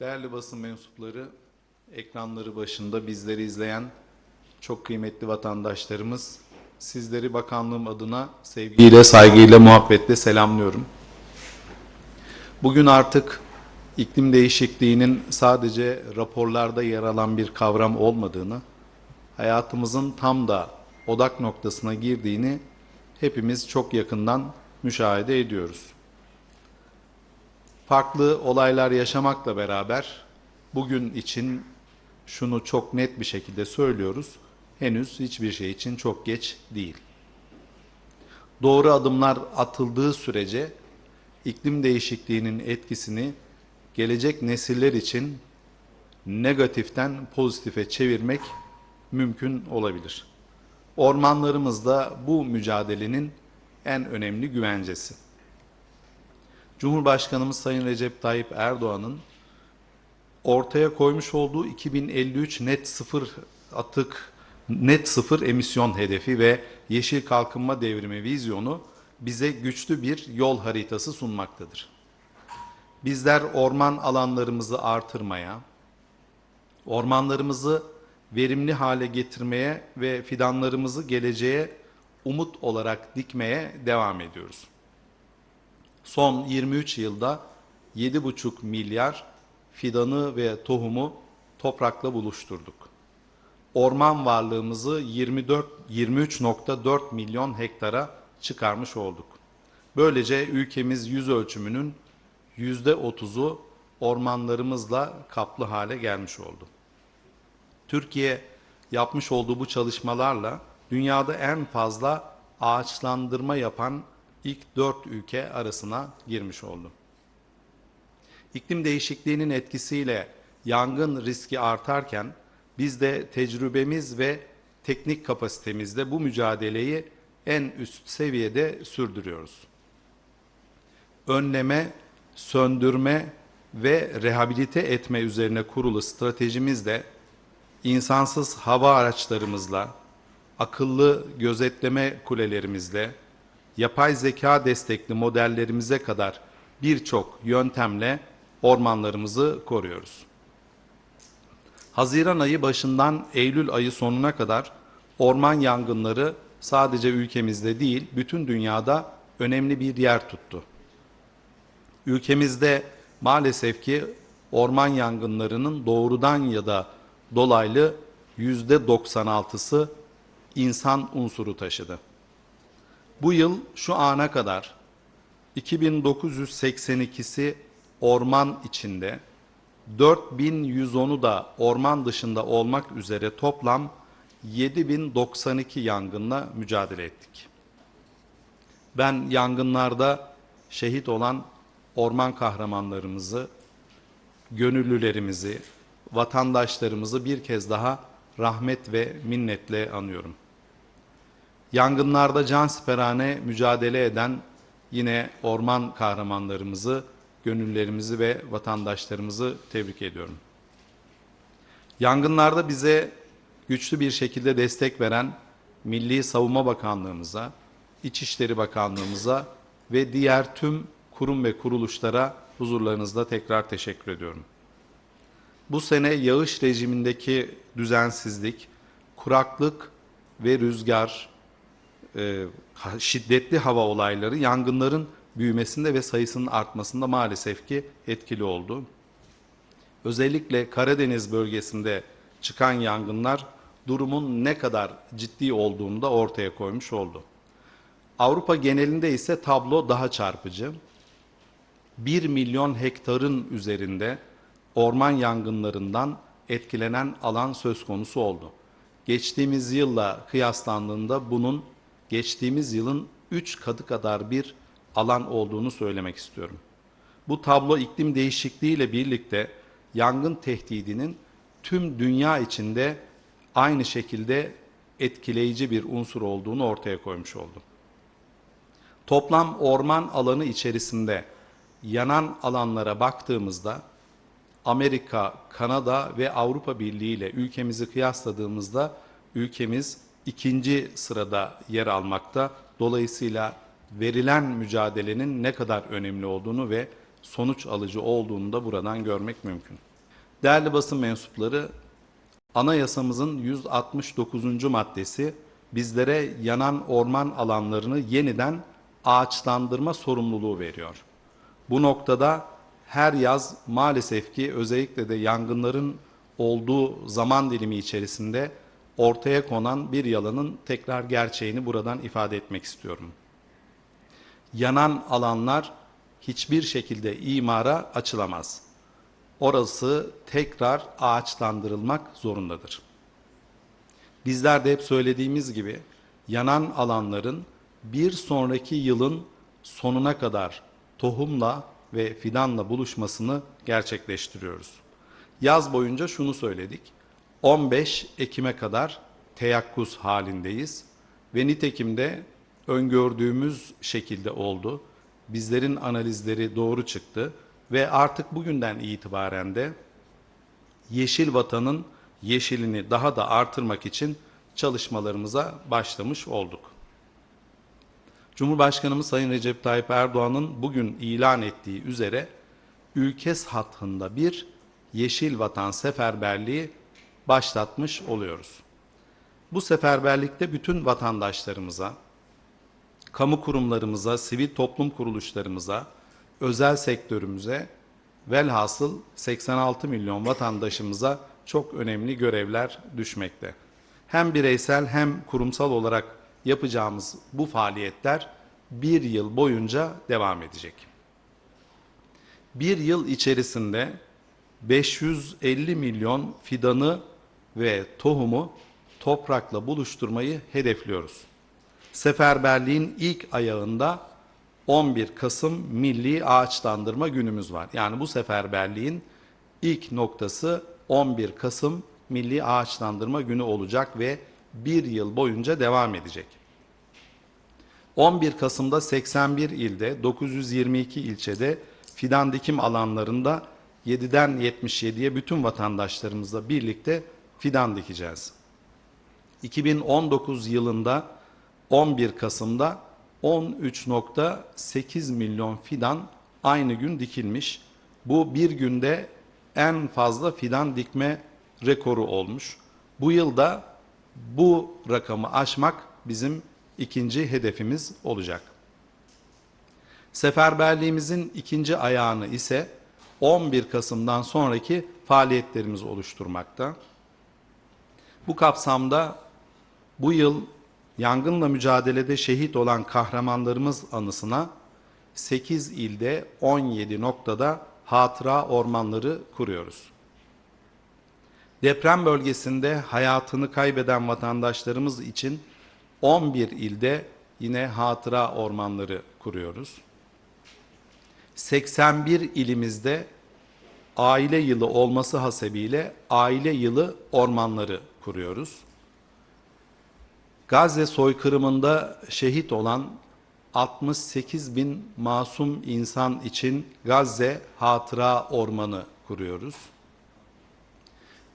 Değerli basın mensupları, ekranları başında bizleri izleyen çok kıymetli vatandaşlarımız, sizleri bakanlığım adına sevgiyle, saygıyla, muhabbetle selamlıyorum. Bugün artık iklim değişikliğinin sadece raporlarda yer alan bir kavram olmadığını, hayatımızın tam da odak noktasına girdiğini hepimiz çok yakından müşahede ediyoruz. Farklı olaylar yaşamakla beraber bugün için şunu çok net bir şekilde söylüyoruz. Henüz hiçbir şey için çok geç değil. Doğru adımlar atıldığı sürece iklim değişikliğinin etkisini gelecek nesiller için negatiften pozitife çevirmek mümkün olabilir. Ormanlarımız da bu mücadelenin en önemli güvencesi. Cumhurbaşkanımız Sayın Recep Tayyip Erdoğan'ın ortaya koymuş olduğu 2053 net sıfır atık, net sıfır emisyon hedefi ve yeşil kalkınma devrimi vizyonu bize güçlü bir yol haritası sunmaktadır. Bizler orman alanlarımızı artırmaya, ormanlarımızı verimli hale getirmeye ve fidanlarımızı geleceğe umut olarak dikmeye devam ediyoruz. Son 23 yılda 7,5 milyar fidanı ve tohumu toprakla buluşturduk. Orman varlığımızı 24 23.4 milyon hektara çıkarmış olduk. Böylece ülkemiz yüz ölçümünün %30'u ormanlarımızla kaplı hale gelmiş oldu. Türkiye yapmış olduğu bu çalışmalarla dünyada en fazla ağaçlandırma yapan ilk dört ülke arasına girmiş oldu. İklim değişikliğinin etkisiyle yangın riski artarken biz de tecrübemiz ve teknik kapasitemizle bu mücadeleyi en üst seviyede sürdürüyoruz. Önleme, söndürme ve rehabilite etme üzerine kurulu stratejimizle insansız hava araçlarımızla, akıllı gözetleme kulelerimizle, yapay zeka destekli modellerimize kadar birçok yöntemle ormanlarımızı koruyoruz. Haziran ayı başından Eylül ayı sonuna kadar orman yangınları sadece ülkemizde değil, bütün dünyada önemli bir yer tuttu. Ülkemizde maalesef ki orman yangınlarının doğrudan ya da dolaylı yüzde 96'sı insan unsuru taşıdı. Bu yıl şu ana kadar 2982'si orman içinde, 4110'u da orman dışında olmak üzere toplam 7092 yangınla mücadele ettik. Ben yangınlarda şehit olan orman kahramanlarımızı, gönüllülerimizi, vatandaşlarımızı bir kez daha rahmet ve minnetle anıyorum. Yangınlarda cansiperane mücadele eden yine orman kahramanlarımızı, gönüllerimizi ve vatandaşlarımızı tebrik ediyorum. Yangınlarda bize güçlü bir şekilde destek veren Milli Savunma Bakanlığımıza, İçişleri Bakanlığımıza ve diğer tüm kurum ve kuruluşlara huzurlarınızda tekrar teşekkür ediyorum. Bu sene yağış rejimindeki düzensizlik, kuraklık ve rüzgar, e, şiddetli hava olayları yangınların büyümesinde ve sayısının artmasında maalesef ki etkili oldu. Özellikle Karadeniz bölgesinde çıkan yangınlar durumun ne kadar ciddi olduğunu da ortaya koymuş oldu. Avrupa genelinde ise tablo daha çarpıcı. 1 milyon hektarın üzerinde orman yangınlarından etkilenen alan söz konusu oldu. Geçtiğimiz yılla kıyaslandığında bunun geçtiğimiz yılın 3 katı kadar bir alan olduğunu söylemek istiyorum. Bu tablo iklim değişikliği ile birlikte yangın tehdidinin tüm dünya içinde aynı şekilde etkileyici bir unsur olduğunu ortaya koymuş oldu. Toplam orman alanı içerisinde yanan alanlara baktığımızda Amerika, Kanada ve Avrupa Birliği ile ülkemizi kıyasladığımızda ülkemiz ikinci sırada yer almakta. Dolayısıyla verilen mücadelenin ne kadar önemli olduğunu ve sonuç alıcı olduğunu da buradan görmek mümkün. Değerli basın mensupları, anayasamızın 169. maddesi bizlere yanan orman alanlarını yeniden ağaçlandırma sorumluluğu veriyor. Bu noktada her yaz maalesef ki özellikle de yangınların olduğu zaman dilimi içerisinde ortaya konan bir yalanın tekrar gerçeğini buradan ifade etmek istiyorum. Yanan alanlar hiçbir şekilde imara açılamaz. Orası tekrar ağaçlandırılmak zorundadır. Bizler de hep söylediğimiz gibi yanan alanların bir sonraki yılın sonuna kadar tohumla ve fidanla buluşmasını gerçekleştiriyoruz. Yaz boyunca şunu söyledik. 15 Ekim'e kadar teyakkuz halindeyiz ve nitekim de öngördüğümüz şekilde oldu. Bizlerin analizleri doğru çıktı ve artık bugünden itibaren de Yeşil Vatan'ın yeşilini daha da artırmak için çalışmalarımıza başlamış olduk. Cumhurbaşkanımız Sayın Recep Tayyip Erdoğan'ın bugün ilan ettiği üzere ülke hattında bir Yeşil Vatan seferberliği başlatmış oluyoruz. Bu seferberlikte bütün vatandaşlarımıza, kamu kurumlarımıza, sivil toplum kuruluşlarımıza, özel sektörümüze, velhasıl 86 milyon vatandaşımıza çok önemli görevler düşmekte. Hem bireysel hem kurumsal olarak yapacağımız bu faaliyetler bir yıl boyunca devam edecek. Bir yıl içerisinde 550 milyon fidanı ve tohumu toprakla buluşturmayı hedefliyoruz. Seferberliğin ilk ayağında 11 Kasım Milli Ağaçlandırma Günümüz var. Yani bu seferberliğin ilk noktası 11 Kasım Milli Ağaçlandırma Günü olacak ve bir yıl boyunca devam edecek. 11 Kasım'da 81 ilde, 922 ilçede fidan dikim alanlarında 7'den 77'ye bütün vatandaşlarımızla birlikte fidan dikeceğiz. 2019 yılında 11 Kasım'da 13.8 milyon fidan aynı gün dikilmiş. Bu bir günde en fazla fidan dikme rekoru olmuş. Bu yılda bu rakamı aşmak bizim ikinci hedefimiz olacak. Seferberliğimizin ikinci ayağını ise 11 Kasım'dan sonraki faaliyetlerimiz oluşturmakta. Bu kapsamda bu yıl yangınla mücadelede şehit olan kahramanlarımız anısına 8 ilde 17 noktada hatıra ormanları kuruyoruz. Deprem bölgesinde hayatını kaybeden vatandaşlarımız için 11 ilde yine hatıra ormanları kuruyoruz. 81 ilimizde aile yılı olması hasebiyle aile yılı ormanları kuruyoruz. Gazze soykırımında şehit olan 68 bin masum insan için Gazze Hatıra Ormanı kuruyoruz.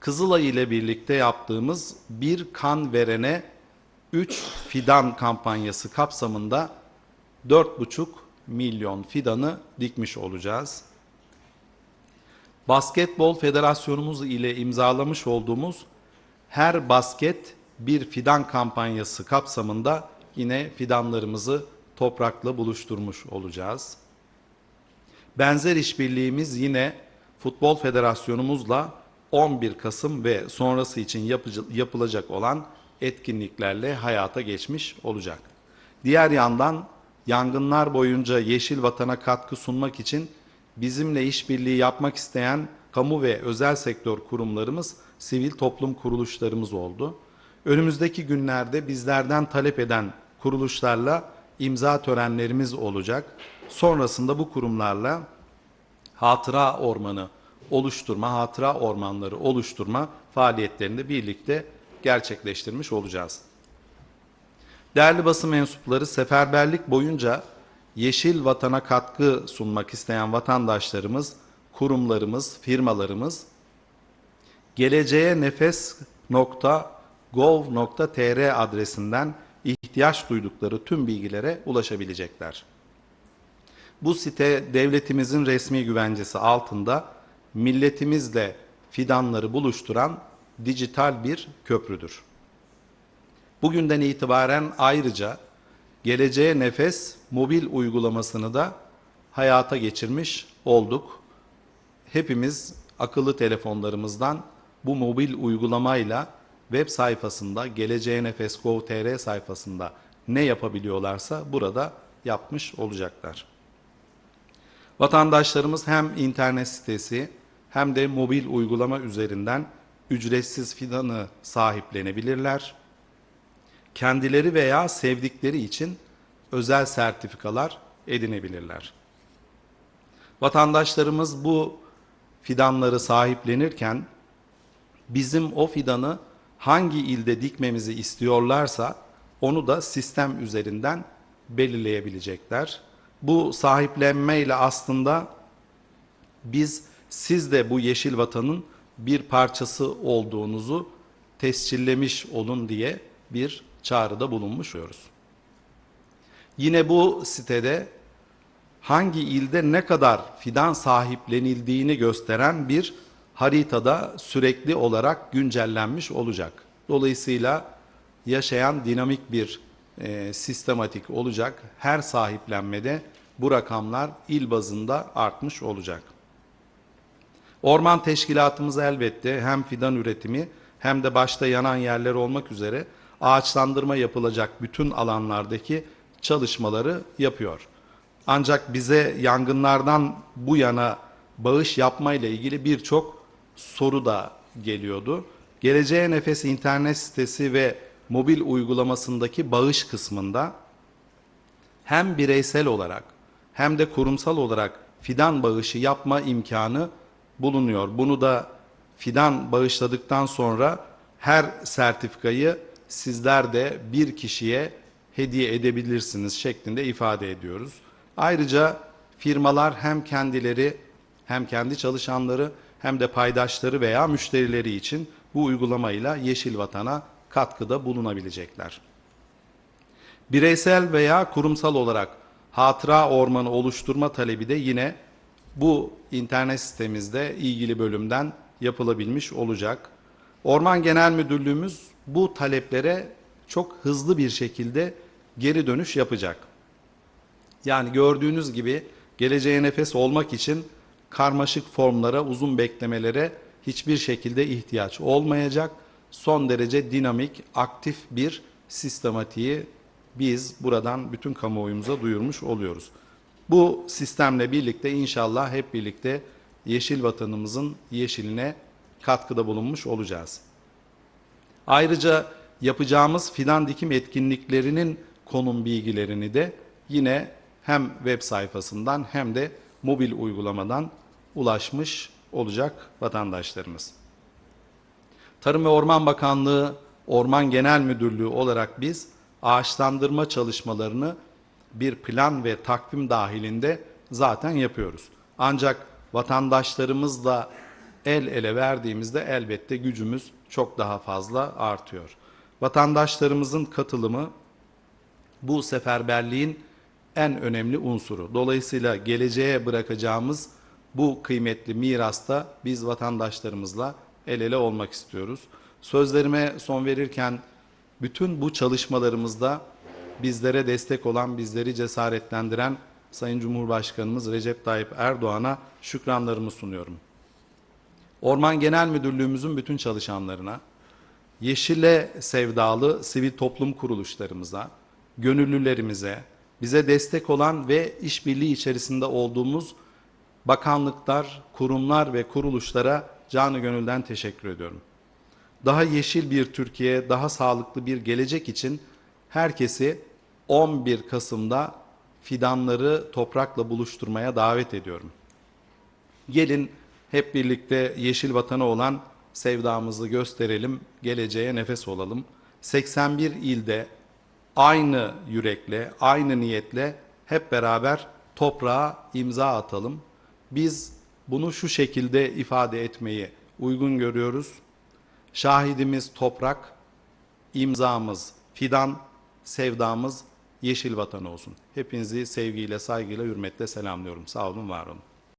Kızılay ile birlikte yaptığımız bir kan verene 3 fidan kampanyası kapsamında 4,5 milyon fidanı dikmiş olacağız. Basketbol Federasyonumuz ile imzalamış olduğumuz her basket bir fidan kampanyası kapsamında yine fidanlarımızı toprakla buluşturmuş olacağız. Benzer işbirliğimiz yine Futbol Federasyonumuzla 11 Kasım ve sonrası için yapılacak olan etkinliklerle hayata geçmiş olacak. Diğer yandan yangınlar boyunca Yeşil Vatan'a katkı sunmak için bizimle işbirliği yapmak isteyen kamu ve özel sektör kurumlarımız, sivil toplum kuruluşlarımız oldu. Önümüzdeki günlerde bizlerden talep eden kuruluşlarla imza törenlerimiz olacak. Sonrasında bu kurumlarla hatıra ormanı oluşturma, hatıra ormanları oluşturma faaliyetlerini birlikte gerçekleştirmiş olacağız. Değerli basın mensupları seferberlik boyunca yeşil vatana katkı sunmak isteyen vatandaşlarımız, kurumlarımız, firmalarımız geleceğe nefes gov.tr adresinden ihtiyaç duydukları tüm bilgilere ulaşabilecekler. Bu site devletimizin resmi güvencesi altında milletimizle fidanları buluşturan dijital bir köprüdür. Bugünden itibaren ayrıca Geleceğe Nefes mobil uygulamasını da hayata geçirmiş olduk. Hepimiz akıllı telefonlarımızdan bu mobil uygulamayla web sayfasında Geleceğe Nefes Gov.tr sayfasında ne yapabiliyorlarsa burada yapmış olacaklar. Vatandaşlarımız hem internet sitesi hem de mobil uygulama üzerinden ücretsiz fidanı sahiplenebilirler. Kendileri veya sevdikleri için özel sertifikalar edinebilirler. Vatandaşlarımız bu fidanları sahiplenirken bizim o fidanı hangi ilde dikmemizi istiyorlarsa onu da sistem üzerinden belirleyebilecekler. Bu sahiplenmeyle aslında biz siz de bu yeşil vatanın bir parçası olduğunuzu tescillemiş olun diye bir çağrıda bulunmuş oluyoruz. Yine bu sitede hangi ilde ne kadar fidan sahiplenildiğini gösteren bir haritada sürekli olarak güncellenmiş olacak. Dolayısıyla yaşayan dinamik bir e, sistematik olacak. Her sahiplenmede bu rakamlar il bazında artmış olacak. Orman teşkilatımız elbette hem fidan üretimi hem de başta yanan yerler olmak üzere ağaçlandırma yapılacak bütün alanlardaki çalışmaları yapıyor. Ancak bize yangınlardan bu yana bağış yapmayla ilgili birçok soru da geliyordu. Geleceğe Nefes internet sitesi ve mobil uygulamasındaki bağış kısmında hem bireysel olarak hem de kurumsal olarak fidan bağışı yapma imkanı bulunuyor. Bunu da fidan bağışladıktan sonra her sertifikayı sizler de bir kişiye hediye edebilirsiniz şeklinde ifade ediyoruz. Ayrıca firmalar hem kendileri hem kendi çalışanları hem de paydaşları veya müşterileri için bu uygulamayla Yeşil Vatan'a katkıda bulunabilecekler. Bireysel veya kurumsal olarak hatıra ormanı oluşturma talebi de yine bu internet sitemizde ilgili bölümden yapılabilmiş olacak. Orman Genel Müdürlüğümüz bu taleplere çok hızlı bir şekilde geri dönüş yapacak. Yani gördüğünüz gibi geleceğe nefes olmak için karmaşık formlara, uzun beklemelere hiçbir şekilde ihtiyaç olmayacak. Son derece dinamik, aktif bir sistematiği biz buradan bütün kamuoyumuza duyurmuş oluyoruz. Bu sistemle birlikte inşallah hep birlikte yeşil vatanımızın yeşiline katkıda bulunmuş olacağız. Ayrıca yapacağımız fidan dikim etkinliklerinin konum bilgilerini de yine hem web sayfasından hem de mobil uygulamadan ulaşmış olacak vatandaşlarımız. Tarım ve Orman Bakanlığı Orman Genel Müdürlüğü olarak biz ağaçlandırma çalışmalarını bir plan ve takvim dahilinde zaten yapıyoruz. Ancak vatandaşlarımızla el ele verdiğimizde elbette gücümüz çok daha fazla artıyor. Vatandaşlarımızın katılımı bu seferberliğin en önemli unsuru. Dolayısıyla geleceğe bırakacağımız bu kıymetli mirasta biz vatandaşlarımızla el ele olmak istiyoruz. Sözlerime son verirken bütün bu çalışmalarımızda bizlere destek olan, bizleri cesaretlendiren Sayın Cumhurbaşkanımız Recep Tayyip Erdoğan'a şükranlarımı sunuyorum. Orman Genel Müdürlüğümüzün bütün çalışanlarına, yeşile sevdalı sivil toplum kuruluşlarımıza, gönüllülerimize, bize destek olan ve işbirliği içerisinde olduğumuz bakanlıklar, kurumlar ve kuruluşlara canı gönülden teşekkür ediyorum. Daha yeşil bir Türkiye, daha sağlıklı bir gelecek için herkesi 11 Kasım'da fidanları toprakla buluşturmaya davet ediyorum. Gelin hep birlikte yeşil vatana olan sevdamızı gösterelim, geleceğe nefes olalım. 81 ilde aynı yürekle, aynı niyetle hep beraber toprağa imza atalım. Biz bunu şu şekilde ifade etmeyi uygun görüyoruz. Şahidimiz toprak, imzamız fidan, sevdamız yeşil vatan olsun. Hepinizi sevgiyle, saygıyla, hürmetle selamlıyorum. Sağ olun, var olun.